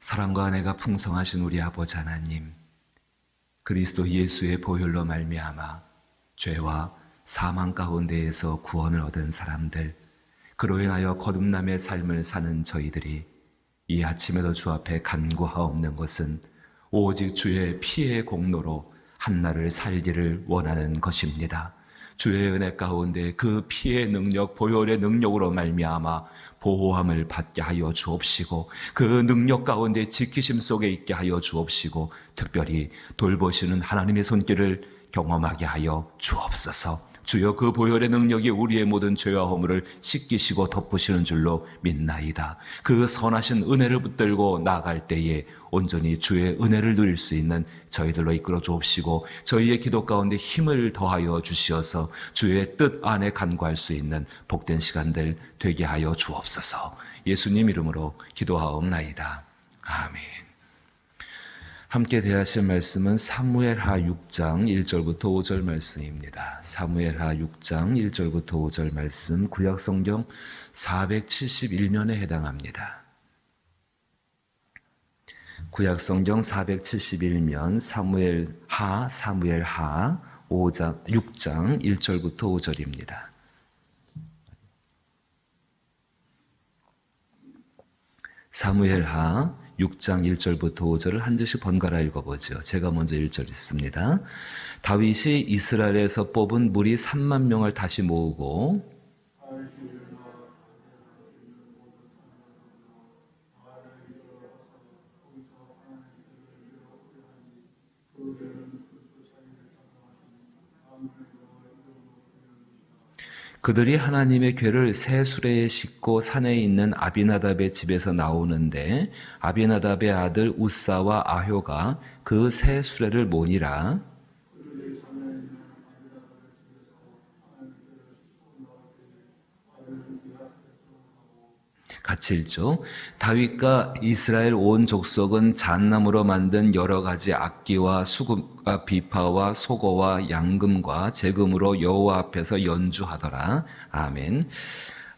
사랑과 은혜가 풍성하신 우리 아버지 하나님, 그리스도 예수의 보혈로 말미암아 죄와 사망 가운데에서 구원을 얻은 사람들, 그로 인하여 거듭남의 삶을 사는 저희들이 이 아침에도 주 앞에 간구하옵는 것은 오직 주의 피의 공로로 한날을 살기를 원하는 것입니다. 주의 은혜 가운데 그 피의 능력, 보혈의 능력으로 말미암아 보호함을 받게 하여 주옵시고 그 능력 가운데 지키심 속에 있게 하여 주옵시고 특별히 돌보시는 하나님의 손길을 경험하게 하여 주옵소서. 주여 그 보혈의 능력이 우리의 모든 죄와 허물을 씻기시고 덮으시는 줄로 믿나이다. 그 선하신 은혜를 붙들고 나아갈 때에 온전히 주의 은혜를 누릴 수 있는 저희들로 이끌어 주옵시고 저희의 기도 가운데 힘을 더하여 주시어서 주의 뜻 안에 간구할 수 있는 복된 시간들 되게 하여 주옵소서. 예수님 이름으로 기도하옵나이다. 아멘. 함께 대하실 말씀은 사무엘하 6장 1절부터 5절 말씀입니다. 사무엘하 6장 1절부터 5절 말씀 구약 성경 471면에 해당합니다. 구약 성경 471면 사무엘하 사무엘하 5장 6장 1절부터 5절입니다. 사무엘하 6장 1절부터 5절을 한 절씩 번갈아 읽어보죠. 제가 먼저 1절 읽습니다. 다윗이 이스라엘에서 뽑은 무리 3만 명을 다시 모으고 그들이 하나님의 괴를 새 수레에 싣고 산에 있는 아비나답의 집에서 나오는데 아비나답의 아들 우사와 아효가 그 새 수레를 모니라 같이 읽죠. 다윗과 이스라엘 온 족속은 잣나무로 만든 여러 가지 악기와 수금 과 비파와 소고와 양금과 재금으로 여호와 앞에서 연주하더라. 아멘.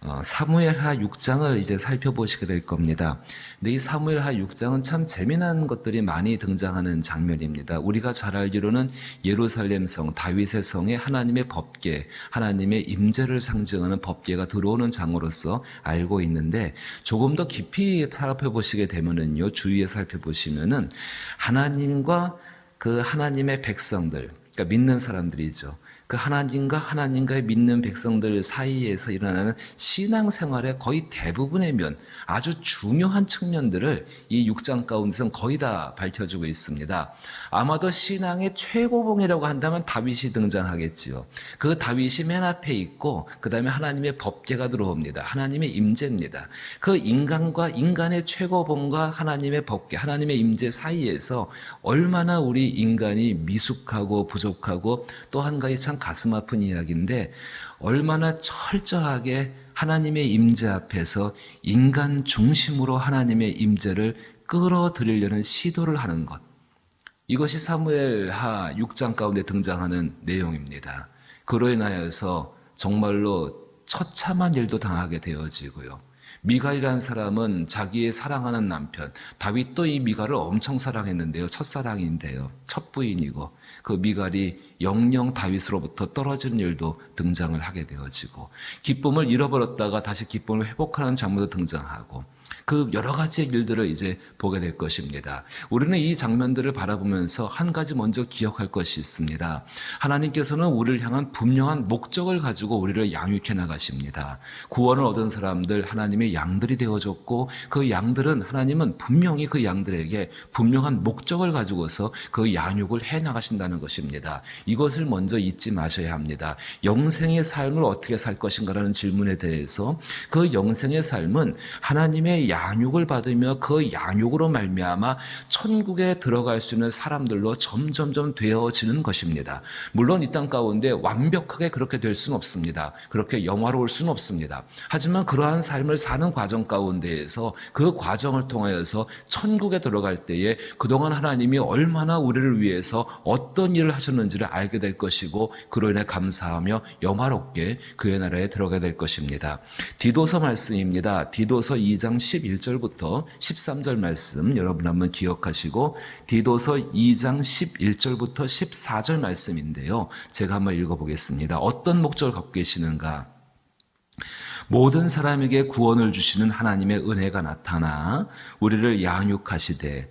어, 사무엘하 6장을 이제 살펴보시게 될 겁니다. 근데 이 사무엘하 6장은 참 재미난 것들이 많이 등장하는 장면입니다. 우리가 잘 알기로는 예루살렘 성, 다윗의 성에 하나님의 법계, 하나님의 임재를 상징하는 법계가 들어오는 장으로서 알고 있는데 조금 더 깊이 살펴보시게 되면은요, 주위에 살펴보시면은 하나님과 그 하나님의 백성들, 그러니까 믿는 사람들이죠. 그 하나님과 하나님과의 믿는 백성들 사이에서 일어나는 신앙생활의 거의 대부분의 면, 아주 중요한 측면들을 이 6장 가운데서는 거의 다 밝혀주고 있습니다. 아마도 신앙의 최고봉이라고 한다면 다윗이 등장하겠지요. 그 다윗이 맨 앞에 있고 그 다음에 하나님의 법계가 들어옵니다. 하나님의 임재입니다. 그 인간과 인간의 최고봉과 하나님의 법계, 하나님의 임재 사이에서 얼마나 우리 인간이 미숙하고 부족하고 또 한 가지 참 가슴 아픈 이야기인데 얼마나 철저하게 하나님의 임재 앞에서 인간 중심으로 하나님의 임재를 끌어들이려는 시도를 하는 것. 이것이 사무엘하 6장 가운데 등장하는 내용입니다. 그로 인하여서 정말로 처참한 일도 당하게 되어지고요. 미갈이라는 사람은 자기의 사랑하는 남편, 다윗도 이 미갈을 엄청 사랑했는데요. 첫사랑인데요. 첫 부인이고, 그 미갈이 영영 다윗으로부터 떨어지는 일도 등장을 하게 되어지고, 기쁨을 잃어버렸다가 다시 기쁨을 회복하는 장면도 등장하고, 그 여러 가지 일들을 이제 보게 될 것입니다. 우리는 이 장면들을 바라보면서 한 가지 먼저 기억할 것이 있습니다. 하나님께서는 우리를 향한 분명한 목적을 가지고 우리를 양육해 나가십니다. 구원을 얻은 사람들 하나님의 양들이 되어졌고 그 양들은 하나님은 분명히 그 양들에게 분명한 목적을 가지고서 그 양육을 해 나가신다는 것입니다. 이것을 먼저 잊지 마셔야 합니다. 영생의 삶을 어떻게 살 것인가라는 질문에 대해서 그 영생의 삶은 하나님의 양 육을 받으며 그 양육으로 말미암아 천국에 들어갈 수 있는 사람들로 점점점 되어지는 것입니다. 물론 이 땅 가운데 완벽하게 그렇게 될 수는 없습니다. 그렇게 영화로울 수는 없습니다. 하지만 그러한 삶을 사는 과정 가운데에서 그 과정을 통하여서 천국에 들어갈 때에 그동안 하나님이 얼마나 우리를 위해서 어떤 일을 하셨는지를 알게 될 것이고 그로 인해 감사하며 영화롭게 그의 나라에 들어가게 될 것입니다. 디도서 말씀입니다. 디도서 2장 10 11절부터 13절 말씀 여러분 한번 기억하시고 디도서 2장 11절부터 14절 말씀인데요. 제가 한번 읽어보겠습니다. 어떤 목적을 갖고 계시는가? 모든 사람에게 구원을 주시는 하나님의 은혜가 나타나 우리를 양육하시되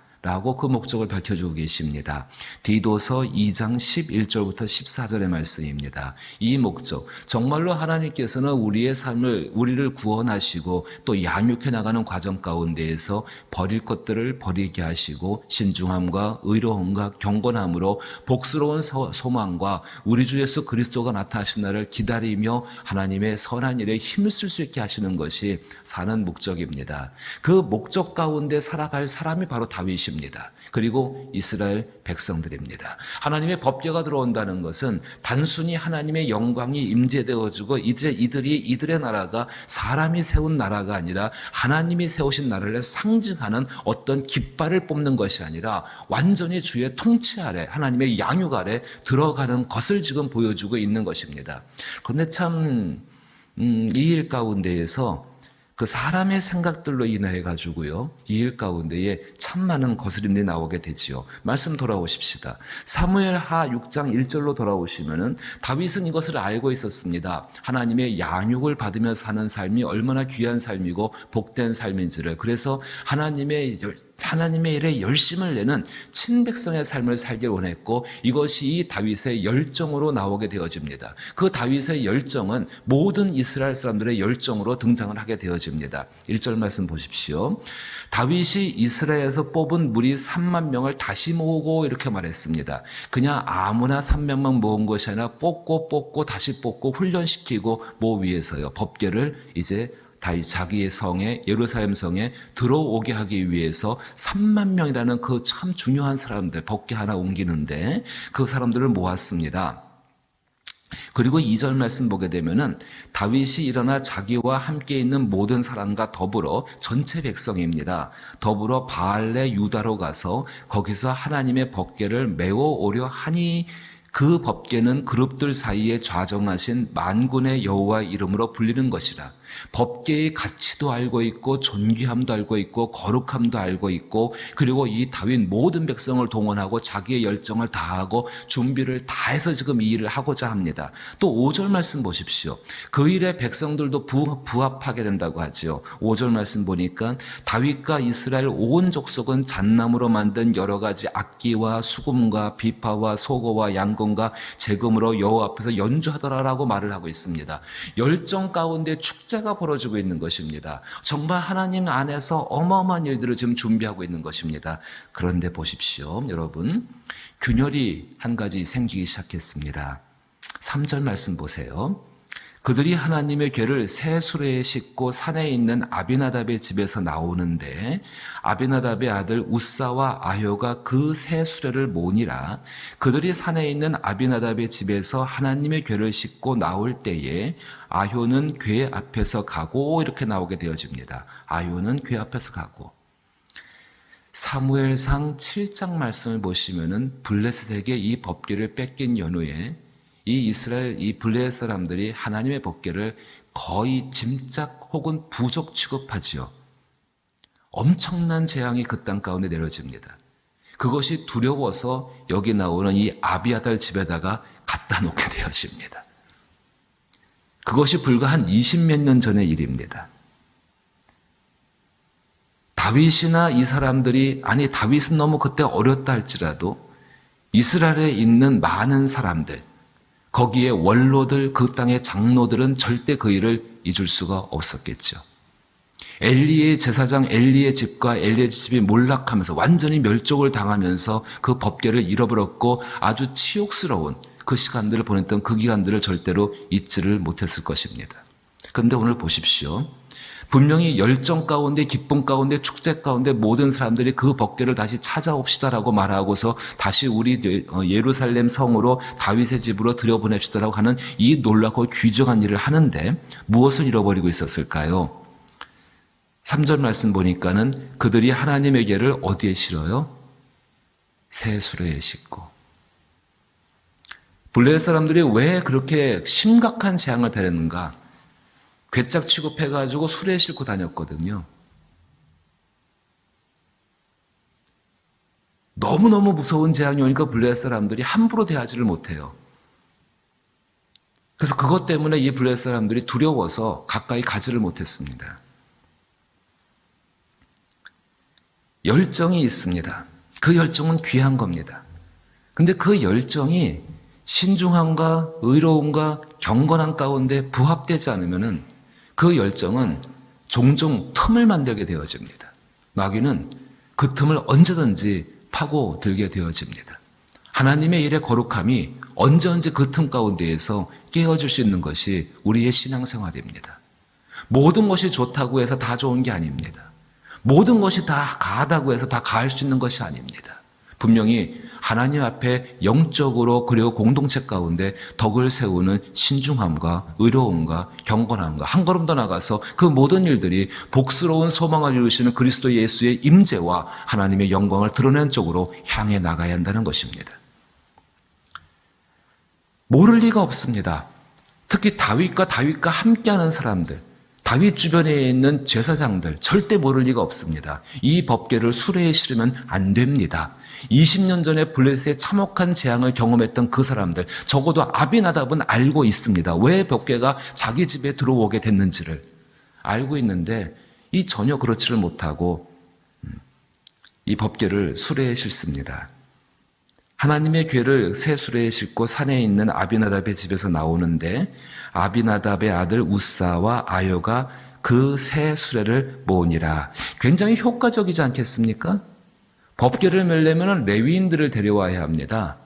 라고 그 목적을 밝혀주고 계십니다. 디도서 2장 11절부터 14절의 말씀입니다. 이 목적, 정말로 하나님께서는 우리의 삶을, 우리를 구원하시고 또 양육해 나가는 과정 가운데에서 버릴 것들을 버리게 하시고 신중함과 의로움과 경건함으로 복스러운 소, 소망과 우리 주 예수 그리스도가 나타나신 날을 기다리며 하나님의 선한 일에 힘을 쓸수 있게 하시는 것이 사는 목적입니다. 그 목적 가운데 살아갈 사람이 바로 다윗 입니다. 그리고 이스라엘 백성들입니다. 하나님의 법궤가 들어온다는 것은 단순히 하나님의 영광이 임재되어지고 이제 이들이 이들의 나라가 사람이 세운 나라가 아니라 하나님이 세우신 나라를 상징하는 어떤 깃발을 뽑는 것이 아니라 완전히 주의 통치 아래 하나님의 양육 아래 들어가는 것을 지금 보여주고 있는 것입니다. 그런데 참 음, 이일 가운데에서 그 사람의 생각들로 인해 가지고요. 이 일 가운데에 참 많은 거스림들이 나오게 되지요. 말씀 돌아오십시다. 사무엘 하 6장 1절로 돌아오시면은 다윗은 이것을 알고 있었습니다. 하나님의 양육을 받으며 사는 삶이 얼마나 귀한 삶이고 복된 삶인지를. 그래서 하나님의 하나님의 일에 열심을 내는 친백성의 삶을 살길 원했고 이것이 이 다윗의 열정으로 나오게 되어집니다. 그 다윗의 열정은 모든 이스라엘 사람들의 열정으로 등장을 하게 되어집니다. 1절 말씀 보십시오. 다윗이 이스라엘에서 뽑은 무리 3만 명을 다시 모으고 이렇게 말했습니다. 그냥 아무나 3명만 모은 것이 아니라 뽑고 뽑고 다시 뽑고 훈련시키고 모 위해서요. 법계를 이제 다윗 자기의 성에 예루살렘 성에 들어오게 하기 위해서 3만 명이라는 그 참 중요한 사람들 법계 하나 옮기는데 그 사람들을 모았습니다. 그리고 2절 말씀 보게 되면은 다윗이 일어나 자기와 함께 있는 모든 사람과 더불어 전체 백성입니다. 더불어 바알레 유다로 가서 거기서 하나님의 법궤를 메워 오려 하니 그 법궤는 그룹들 사이에 좌정하신 만군의 여호와 이름으로 불리는 것이라. 법계의 가치도 알고 있고 존귀함도 알고 있고 거룩함도 알고 있고 그리고 이 다윗 모든 백성을 동원하고 자기의 열정을 다하고 준비를 다해서 지금 이 일을 하고자 합니다. 또 5절 말씀 보십시오. 그 일에 백성들도 부, 부합하게 된다고 하지요. 5절 말씀 보니까 다윗과 이스라엘 온 족속은 잣나무로 만든 여러 가지 악기와 수금과 비파와 소고와 양금과 재금으로 여호와 앞에서 연주하더라라고 말을 하고 있습니다. 열정 가운데 축제 축제가 벌어지고 있는 것입니다. 정말 하나님 안에서 어마어마한 일들을 지금 준비하고 있는 것입니다. 그런데 보십시오, 여러분. 균열이 한 가지 생기기 시작했습니다. 3절 말씀 보세요. 그들이 하나님의 괴를 새 수레에 싣고 산에 있는 아비나답의 집에서 나오는데 아비나답의 아들 우사와 아효가 그 새 수레를 모니라 그들이 산에 있는 아비나답의 집에서 하나님의 괴를 싣고 나올 때에 아효는 괴 앞에서 가고 이렇게 나오게 되어집니다. 아효는 괴 앞에서 가고 사무엘상 7장 말씀을 보시면은 블레셋에게 이 법궤를 뺏긴 연후에 이 이스라엘 이 블레셋 사람들이 하나님의 법궤를 거의 짐작 혹은 부족 취급하지요. 엄청난 재앙이 그 땅 가운데 내려집니다. 그것이 두려워서 여기 나오는 이 아비아달 집에다가 갖다 놓게 되어집니다. 그것이 불과 한 20몇 년 전의 일입니다. 다윗이나 이 사람들이 아니 다윗은 너무 그때 어렸다 할지라도 이스라엘에 있는 많은 사람들 거기에 원로들, 그 땅의 장로들은 절대 그 일을 잊을 수가 없었겠죠. 엘리의 제사장 엘리의 집과 엘리의 집이 몰락하면서 완전히 멸종을 당하면서 그 법궤를 잃어버렸고 아주 치욕스러운 그 시간들을 보냈던 그 기간들을 절대로 잊지를 못했을 것입니다. 그런데 오늘 보십시오. 분명히 열정 가운데 기쁨 가운데 축제 가운데 모든 사람들이 그 법궤를 다시 찾아옵시다라고 말하고서 다시 우리 어, 예루살렘 성으로 다윗의 집으로 들여보냅시다라고 하는 이 놀랍고 귀중한 일을 하는데 무엇을 잃어버리고 있었을까요? 3절 말씀 보니까는 그들이 하나님에게를 어디에 실어요? 새 수레에 싣고 블레 사람들이 왜 그렇게 심각한 재앙을 당했는가? 괴짝 취급해가지고 수레에 싣고 다녔거든요. 너무너무 무서운 재앙이 오니까 블레 사람들이 함부로 대하지를 못해요. 그래서 그것 때문에 이 블레 사람들이 두려워서 가까이 가지를 못했습니다. 열정이 있습니다. 그 열정은 귀한 겁니다. 근데 그 열정이 신중함과 의로움과 경건함 가운데 부합되지 않으면은 그 열정은 종종 틈을 만들게 되어집니다. 마귀는 그 틈을 언제든지 파고 들게 되어집니다. 하나님의 일의 거룩함이 언제 언제 그 틈 가운데에서 깨어질 수 있는 것이 우리의 신앙생활입니다. 모든 것이 좋다고 해서 다 좋은 게 아닙니다. 모든 것이 다 가하다고 해서 다 가할 수 있는 것이 아닙니다. 분명히 하나님 앞에 영적으로 그리고 공동체 가운데 덕을 세우는 신중함과 의로움과 경건함과 한 걸음 더 나가서 그 모든 일들이 복스러운 소망을 이루시는 그리스도 예수의 임재와 하나님의 영광을 드러낸 쪽으로 향해 나가야 한다는 것입니다. 모를 리가 없습니다. 특히 다윗과 다윗과 함께하는 사람들, 다윗 주변에 있는 제사장들 절대 모를 리가 없습니다. 이 법궤를 수레에 실으면 안 됩니다. 20년 전에 블레셋의 참혹한 재앙을 경험했던 그 사람들 적어도 아비나답은 알고 있습니다. 왜 법궤가 자기 집에 들어오게 됐는지를 알고 있는데 이 전혀 그렇지를 못하고 음, 이 법궤를 수레에 싣습니다. 하나님의 괴를 새 수레에 싣고 산에 있는 아비나답의 집에서 나오는데 아비나답의 아들 우사와 아요가 그새 수레를 모으니라. 굉장히 효과적이지 않겠습니까? 법궤를 멜려면 레위인들을 데려와야 합니다.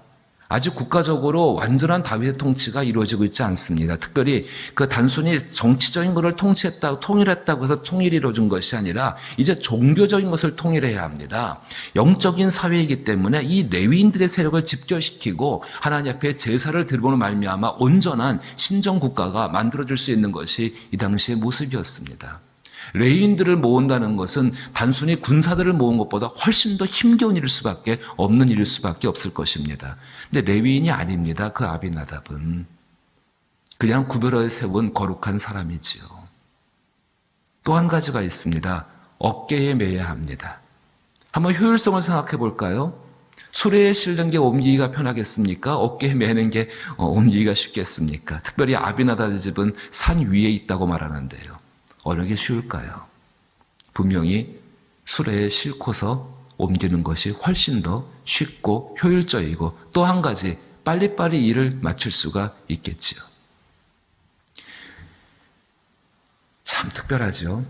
아직 국가적으로 완전한 다윗의 통치가 이루어지고 있지 않습니다. 특별히 그 단순히 정치적인 것을 통치했다고 통일했다고 해서 통일이 이루어진 것이 아니라 이제 종교적인 것을 통일해야 합니다. 영적인 사회이기 때문에 이 레위인들의 세력을 집결시키고 하나님 앞에 제사를 드리고는 말미암아 온전한 신정 국가가 만들어질 수 있는 것이 이 당시의 모습이었습니다. 레인들을 모은다는 것은 단순히 군사들을 모은 것보다 훨씬 더 힘겨운 일일 수밖에 없는 일일 수밖에 없을 것입니다. 근데 레위인이 아닙니다. 그 아비나답은 그냥 구별하여 세운 거룩한 사람이지요. 또 한 가지가 있습니다. 어깨에 매야 합니다. 한번 효율성을 생각해 볼까요? 수레에 실는 게 옮기기가 편하겠습니까? 어깨에 매는 게 어, 옮기기가 쉽겠습니까? 특별히 아비나답의 집은 산 위에 있다고 말하는데요. 어느 게 쉬울까요? 분명히 수레에 싣고서 옮기는 것이 훨씬 더 쉽고 효율적이고 또 한 가지 빨리빨리 일을 마칠 수가 있겠지요. 참 특별하죠.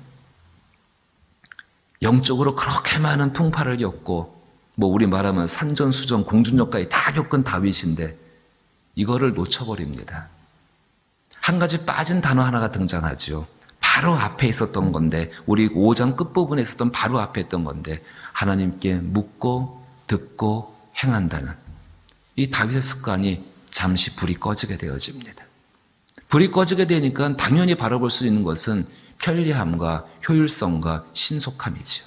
영적으로 그렇게 많은 풍파를 겪고 뭐 우리 말하면 산전수전 공중력까지 다 겪은 다윗인데 이거를 놓쳐버립니다. 한 가지 빠진 단어 하나가 등장하죠. 바로 앞에 있었던 건데 우리 5장 끝부분에 있었던 바로 앞에 있던 건데 하나님께 묻고 듣고 행한다는 이 다윗의 습관이 잠시 불이 꺼지게 되어집니다. 불이 꺼지게 되니까 당연히 바라볼 수 있는 것은 편리함과 효율성과 신속함이죠.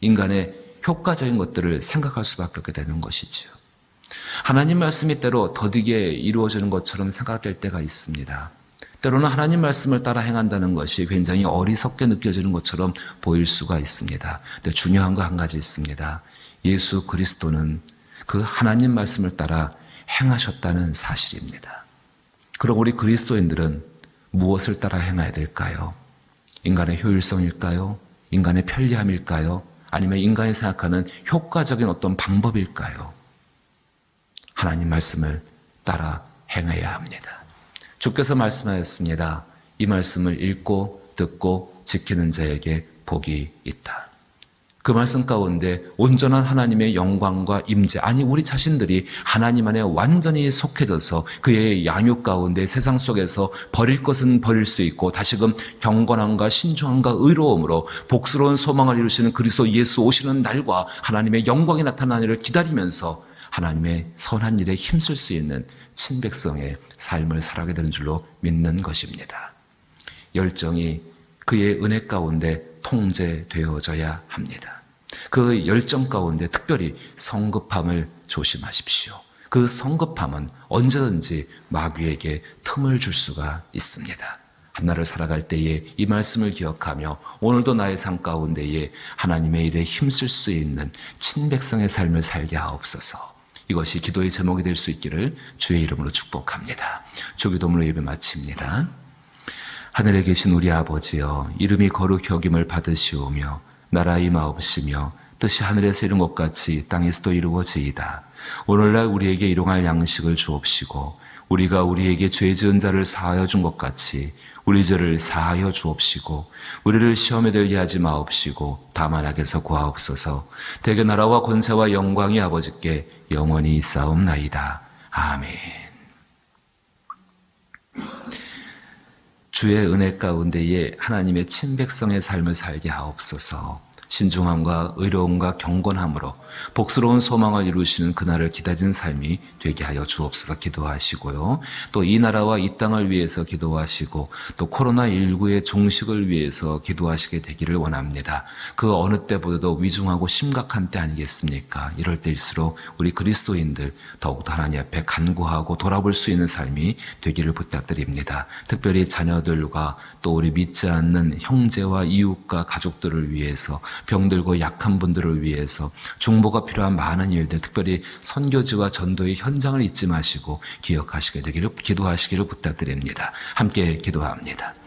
인간의 효과적인 것들을 생각할 수밖에 없게 되는 것이지요. 하나님 말씀이 때로 더디게 이루어지는 것처럼 생각될 때가 있습니다. 때로는 하나님 말씀을 따라 행한다는 것이 굉장히 어리석게 느껴지는 것처럼 보일 수가 있습니다. 근데 중요한 거 한 가지 있습니다. 예수 그리스도는 그 하나님 말씀을 따라 행하셨다는 사실입니다. 그럼 우리 그리스도인들은 무엇을 따라 행해야 될까요? 인간의 효율성일까요? 인간의 편리함일까요? 아니면 인간이 생각하는 효과적인 어떤 방법일까요? 하나님 말씀을 따라 행해야 합니다. 주께서 말씀하였습니다. 이 말씀을 읽고 듣고 지키는 자에게 복이 있다. 그 말씀 가운데 온전한 하나님의 영광과 임재 아니 우리 자신들이 하나님 안에 완전히 속해져서 그의 양육 가운데 세상 속에서 버릴 것은 버릴 수 있고 다시금 경건함과 신중함과 의로움으로 복스러운 소망을 이루시는 그리스도 예수 오시는 날과 하나님의 영광이 나타나기를 기다리면서 하나님의 선한 일에 힘쓸 수 있는 친백성의 삶을 살아가게 되는 줄로 믿는 것입니다. 열정이 그의 은혜 가운데 통제되어져야 합니다. 그 열정 가운데 특별히 성급함을 조심하십시오. 그 성급함은 언제든지 마귀에게 틈을 줄 수가 있습니다. 한날을 살아갈 때에 이 말씀을 기억하며 오늘도 나의 삶 가운데에 하나님의 일에 힘쓸 수 있는 친백성의 삶을 살게 하옵소서. 이것이 기도의 제목이 될 수 있기를 주의 이름으로 축복합니다. 주기도문으로 예배 마칩니다. 하늘에 계신 우리 아버지여 이름이 거룩히 여김을 받으시오며 나라 임하옵시며 뜻이 하늘에서 이룬 것 같이 땅에서도 이루어지이다. 오늘날 우리에게 일용할 양식을 주옵시고 우리가 우리에게 죄 지은 자를 사하여 준 것 같이 우리 죄를 사하여 주옵시고 우리를 시험에 들게 하지 마옵시고 다만 악에서 구하옵소서 대개 나라와 권세와 영광이 아버지께 영원히 있사옵나이다. 아멘. 주의 은혜 가운데에 하나님의 친백성의 삶을 살게 하옵소서. 신중함과 의로움과 경건함으로 복스러운 소망을 이루시는 그날을 기다리는 삶이 되게 하여 주옵소서 기도하시고요. 또 이 나라와 이 땅을 위해서 기도하시고 또 코로나19의 종식을 위해서 기도하시게 되기를 원합니다. 그 어느 때보다도 위중하고 심각한 때 아니겠습니까? 이럴 때일수록 우리 그리스도인들 더욱더 하나님 앞에 간구하고 돌아볼 수 있는 삶이 되기를 부탁드립니다. 특별히 자녀들과 또 우리 믿지 않는 형제와 이웃과 가족들을 위해서 병들고 약한 분들을 위해서 중 보가 필요한 많은 일들, 특별히 선교지와 전도의 현장을 잊지 마시고 기억하시게 되기를 기도하시기를 부탁드립니다. 함께 기도합니다.